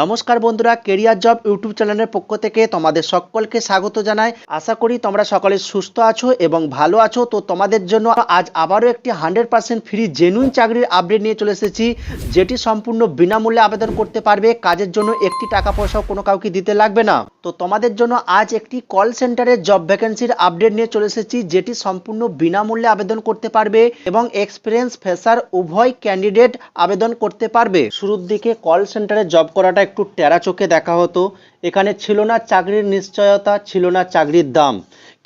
নমস্কার বন্ধুরা career job YouTube চ্যানেলের পক্ষ থেকে তোমাদের সকলকে স্বাগত জানাই। আশা করি তোমরা সকলে সুস্থ আছো এবং ভালো আছো। তো তোমাদের জন্য আজ আবারও একটি হান্ড্রেড পার্সেন্ট ফ্রি জেনুইন চাকরির আপডেট নিয়ে চলে এসেছি, যেটি সম্পূর্ণ বিনামূল্যে আবেদন করতে পারবে। কাজের জন্য একটি টাকা পয়সাও কোনো কাউকে দিতে লাগবে না। তো তোমাদের জন্য আজ একটি কল সেন্টারের জব ভ্যাকেন্সির আপডেট নিয়ে চলে এসেছি, যেটি সম্পূর্ণ বিনামূল্যে আবেদন করতে পারবে এবং এক্সপিরিয়েন্স ফেসার উভয় ক্যান্ডিডেট আবেদন করতে পারবে। শুরুর দিকে কল সেন্টারে জব করাটা একটু টেরা চোখে দেখা হতো। এখানে ছিল না চাকরির নিশ্চয়তা ছিল না চাকরির দাম।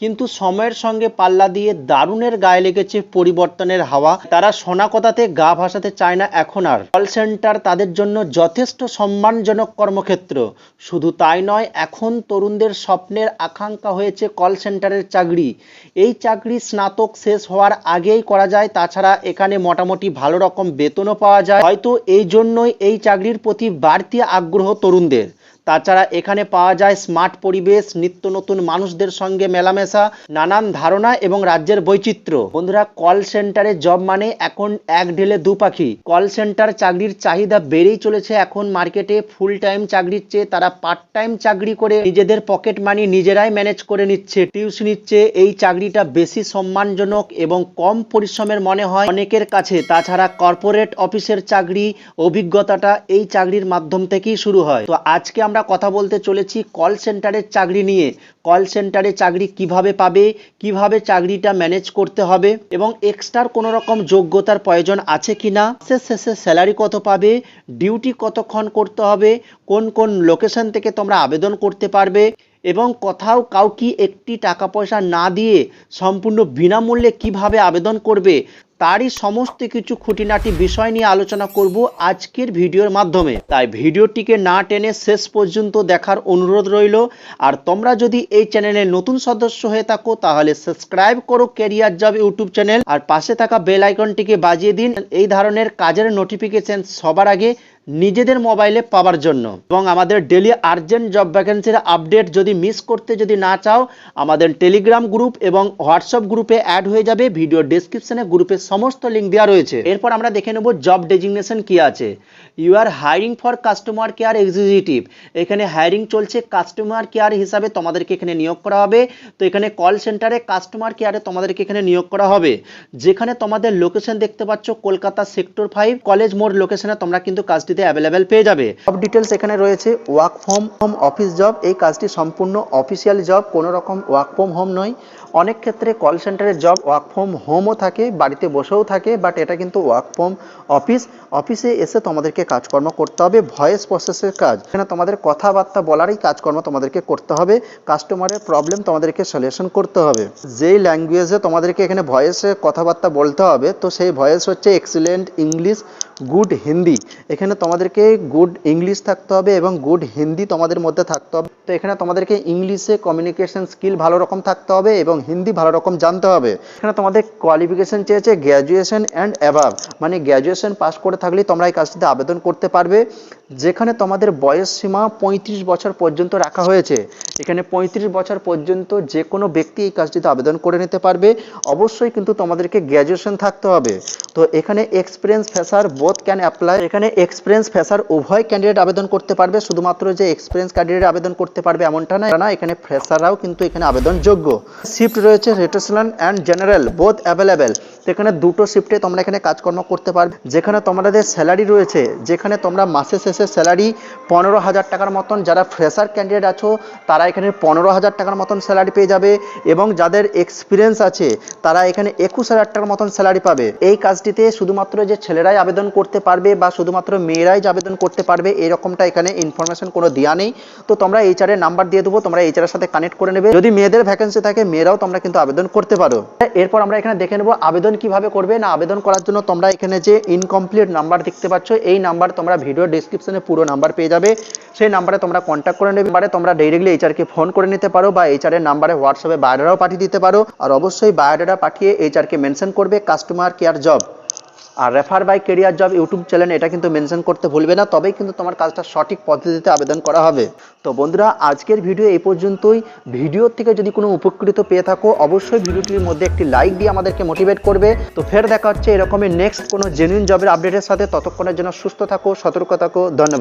কিন্তু সময়ের সঙ্গে পাল্লা দিয়ে দারুণের গায়ে লেগেছে পরিবর্তনের হাওয়া। তারা সোনা কথাতে গা ভাসাতে চায় না এখন আর। কল সেন্টার তাদের জন্য যথেষ্ট সম্মানজনক কর্মক্ষেত্র। শুধু তাই নয়, এখন তরুণদের স্বপ্নের আকাঙ্ক্ষা হয়েছে কল সেন্টারের চাকরি। এই চাকরি স্নাতক শেষ হওয়ার আগেই করা যায়, তাছাড়া এখানে মোটামুটি ভালো রকম বেতনও পাওয়া যায়। হয়তো এই জন্যই এই চাকরির প্রতি বাড়তি আগ্রহ তরুণদের। তাছাড়া এখানে পাওয়া যায় স্মার্ট পরিবেশ, নিত্য নতুন মানুষদের সঙ্গে মেলামেশা, নানান ধারণা এবং রাজ্যের বৈচিত্র্য। বন্ধুরা, কল সেন্টারে জব মানে এখন এক ঢেলে দু পাখি। কল সেন্টার চাকরির চাহিদা বেড়েই চলেছে এখন মার্কেটে। ফুল টাইম চাকরির চেয়ে তারা পার্ট টাইম চাকরি করে নিজেদের পকেট মানি নিজেরাই ম্যানেজ করে নিচ্ছে টিউশনির চেয়ে এই চাকরিটা বেশি সম্মানজনক এবং কম পরিশ্রমের মনে হয় অনেকের কাছে। তাছাড়া কর্পোরেট অফিসের চাকরি, অভিজ্ঞতাটা এই চাকরির মাধ্যম থেকেই শুরু হয়। তো আজকে আমরা কথা বলতে চলেছি কল সেন্টারের চাকরি নিয়ে। কল সেন্টারে চাকরি কীভাবে পাবে, কীভাবে চাকরিটা ম্যানেজ করতে হবে এবং এক্সট্রার কোনো রকম যোগ্যতার প্রয়োজন আছে কি না শেষ শেষে স্যালারি কত পাবে ডিউটি কতক্ষণ করতে হবে, কোন কোন লোকেশন থেকে তোমরা আবেদন করতে পারবে এবং কোথাও কাউকে একটি টাকা পয়সা না দিয়ে সম্পূর্ণ বিনামূল্যে কীভাবে আবেদন করবে তারই সমস্ত কিছু খুঁটিনাটি বিষয় নিয়ে আলোচনা করব আজকের ভিডিওর মাধ্যমে। তাই ভিডিওটিকে না টেনে শেষ পর্যন্ত দেখার অনুরোধ রইল। আর তোমরা যদি এই চ্যানেলের নতুন সদস্য হয়ে থাকো, তাহলে সাবস্ক্রাইব করো কেরিয়ার জব ইউটিউব চ্যানেল। আর পাশে থাকা বেল আইকনটিকে বাজিয়ে দিন। এই ধরনের কাজের নোটিফিকেশন সবার আগে নিজেদের মোবাইলে পাওয়ার জন্য। এবং আমাদের ডেলি আর্জেন্ট জব ভ্যাকেন্সির আপডেট যদি মিস করতে যদি না চাও, আমাদের টেলিগ্রাম গ্রুপ এবং হোয়াটসঅ্যাপ গ্রুপে অ্যাড হয়ে যাবে। ভিডিও ডেসক্রিপশনে গ্রুপের সমস্ত লিঙ্ক দেওয়া রয়েছে। এরপর আমরা দেখে নেব জব ডেজিগনেশন কি আছে। You are hiring for customer care executive এখানে হায়ারিং চলছে কাস্টমার কেয়ার হিসাবে তোমাদেরকে এখানে নিয়োগ করা হবে। তো এখানে কল সেন্টারে কাস্টমার কেয়ারে তোমাদেরকে এখানে নিয়োগ করা হবে। যেখানে তোমাদের লোকেশন দেখতে পাচ্ছ, কলকাতা সেক্টর ফাইভ কলেজ মোড় লোকেশনে তোমরা কিন্তু কাজটিতে অ্যাভেলেবেল পেয়ে যাবে। সব ডিটেলস এখানে রয়েছে work from home office job এই কাজটি সম্পূর্ণ অফিসিয়াল জব কোনো রকম ওয়ার্ক ফ্রম হোম নয়। অনেক ক্ষেত্রে কল সেন্টারের জব ওয়ার্ক ফ্রম হোমও থাকে, বাড়িতে বসেও থাকে বাট এটা কিন্তু ওয়ার্ক ফ্রম অফিস অফিসে এসে তোমাদেরকে কাজকর্ম করতে হবে ভয়েস প্রসেসের কাজ। এখানে তোমাদের কথাবার্তা বলারই কাজকর্ম তোমাদেরকে করতে হবে কাস্টমারের প্রবলেম তোমাদেরকে সলিউশন করতে হবে। যেই ল্যাঙ্গুয়েজে তোমাদেরকে এখানে ভয়েসে কথাবার্তা বলতে হবে, তো সেই ভয়েস হচ্ছে এক্সিলেন্ট ইংলিশ গুড হিন্দি। এখানে তোমাদেরকে গুড ইংলিশ থাকতে হবে এবং গুড হিন্দি তোমাদের মধ্যে থাকতে হবে। তো এখানে তোমাদেরকে ইংলিশে কমিউনিকেশন স্কিল ভালো রকম থাকতে হবে এবং হিন্দি ভালো রকম জানতে হবে। এখানে তোমাদের কোয়ালিফিকেশন চেয়েছে গ্র্যাজুয়েশন অ্যান্ড অ্যাভাব মানে গ্র্যাজুয়েশন পাস করে থাকলেই তোমরা এই কাজটিতে আবেদন করতে পারবে। যেখানে তোমাদের বয়স সীমা পঁয়ত্রিশ বছর পর্যন্ত রাখা হয়েছে, এখানে পঁয়ত্রিশ বছর পর্যন্ত যে কোনো ব্যক্তি এই কাজটিতে আবেদন করে নিতে পারবে। অবশ্যই কিন্তু তোমাদেরকে গ্র্যাজুয়েশন থাকতে হবে। তো এখানে experience fresher both can apply. এখানে এক্সপিরিয়েন্স ফেসার উভয় ক্যান্ডিডেট আবেদন করতে পারবে। শুধুমাত্র যে এক্সপিরিয়েন্স ক্যান্ডিডেট আবেদন করতে পারবে এমনটা না না, এখানে ফ্রেশাররাও কিন্তু এখানে আবেদনযোগ্য। শিফট রয়েছে rotational and general, both available. এখানে দুটো শিফটে তোমরা এখানে কাজকর্ম করতে পারবে। যেখানে তোমাদের স্যালারি রয়েছে, যেখানে তোমরা মাসে শেষে স্যালারি পনেরো হাজার টাকার মতন। যারা ফ্রেশার ক্যান্ডিডেট আছো, তারা এখানে পনেরো হাজার টাকার মতন স্যালারি পেয়ে যাবে এবং যাদের এক্সপিরিয়েন্স আছে, তারা এখানে একুশ হাজার টাকার মতন স্যালারি পাবে। এই কাজটিতে শুধুমাত্র যে ছেলেরাই আবেদন করতে পারবে বা শুধুমাত্র মেয়েরাই যে আবেদন করতে পারবে, এরকমটা এখানে ইনফরমেশন কোনো দেওয়া নেই। তো তোমরা এইচআরের নাম্বার দিয়ে দেবো, তোমরা এইচআরের সাথে কানেক্ট করে নেবে। যদি মেয়েদের ভ্যাকেন্সি থাকে, মেয়েরাও তোমরা কিন্তু আবেদন করতে পারো। এরপর আমরা এখানে দেখে নেব আবেদন কীভাবে করবে। না আবেদন করার জন্য তোমরা এখানে যে ইনকমপ্লিট নাম্বার দেখতে পাচ্ছ, এই নাম্বার তোমরা ভিডিও ডিসক্রিপশনে পুরো নাম্বার পেয়ে যাবে। সেই নাম্বারে তোমরা কন্ট্যাক্ট করে নেবে। পারে তোমরা ডাইরেক্টলি এইচআরকে ফোন করে নিতে পারো বা এইচআরের নাম্বারে হোয়াটসঅ্যাপে বায়োডাটাও পাঠিয়ে দিতে পারো। আর অবশ্যই বায়োডাটা পাঠিয়ে এইচআরকে মেনশন করবে customer care job R refer by career job YouTube channel এটা কিন্তু মেনশন করতে ভুলবে না, তবেই কিন্তু তোমার কাজটা সঠিক পদ্ধতিতে আবেদন করা হবে। তো বন্ধুরা, আজকের ভিডিও এই পর্যন্তই। ভিডিও থেকে যদি কোনো উপকৃত পেয়ে থাকো, অবশ্যই ভিডিওটির মধ্যে একটি লাইক দিয়ে আমাদেরকে মোটিভেট করবে। তো ফের দেখা হচ্ছে এরকমই নেক্সট কোনো জেনুইন জবের আপডেটের সাথে। ততক্ষণের জন্য সুস্থ থাকো, সতর্ক থাকো, ধন্যবাদ।